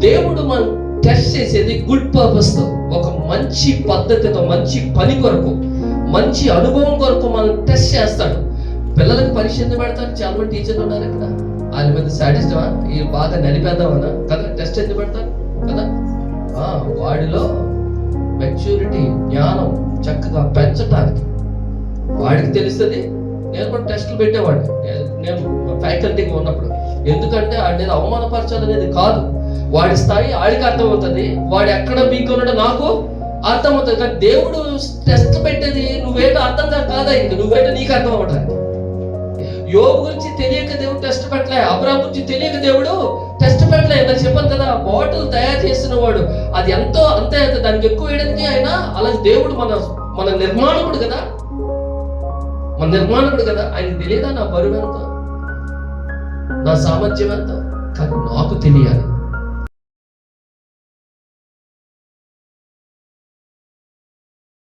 దేవుడు మనం టెస్ట్ చేసేది గుడ్ పర్పస్తో ఒక మంచి పద్ధతితో మంచి పని కొరకు మంచి అనుభవం కొరకు మనం టెస్ట్ చేస్తాడు. పిల్లలకు పరీక్ష ఎందుకు పెడతారు చాలా మంది టీచర్లు ఉన్నారు ఇక్కడ. వాళ్ళ మీద సాటిస్టమా ఈ బాగా నలిపేద్దామన్నా కదా టెస్ట్ ఎందుకు పెడతారు? కదా? వాడిలో మెచ్యూరిటీ జ్ఞానం చక్కగా పెంచటానికి. వాడికి తెలుస్తుంది? నేను కూడా టెస్టులు పెట్టేవాడిని. నేను- ఫ్యాకల్టీగా ఉన్నప్పుడు. ఎందుకంటే ఆడి అవమానపరచాలి అవమానపరచాలనేది కాదు. వాడి స్థాయి ఆడికి అర్థమవుతుంది. వాడు ఎక్కడ వీక్ ఉన్నాడో నాకు అర్థమవుతుంది. కానీ దేవుడు టెస్ట్ పెట్టేది నువ్వేటో అర్థం కాదా ఇంక? నువ్వేటో నీకు అర్థం అవ్వడానికి యోగు గురించి తెలియక దేవుడు టెస్ట్ పెట్టలే. అబ్రాహం గురించి తెలియక దేవుడు టెస్ట్ పెట్టలే. నేను చెప్పాను కదా బాటిల్ తయారు చేసిన వాడు. అది ఎంతో అంతే అంతే దానికి ఎక్కువ వేయడానికి ఆయన అలా దేవుడు మన మన నిర్మాణకుడు కదా. మన నిర్మాణకుడు కదా ఆయన తెలియదా నా బరువు ఎంత? నా సామర్థ్యం ఎంత? కానీ నాకు తెలియాలి.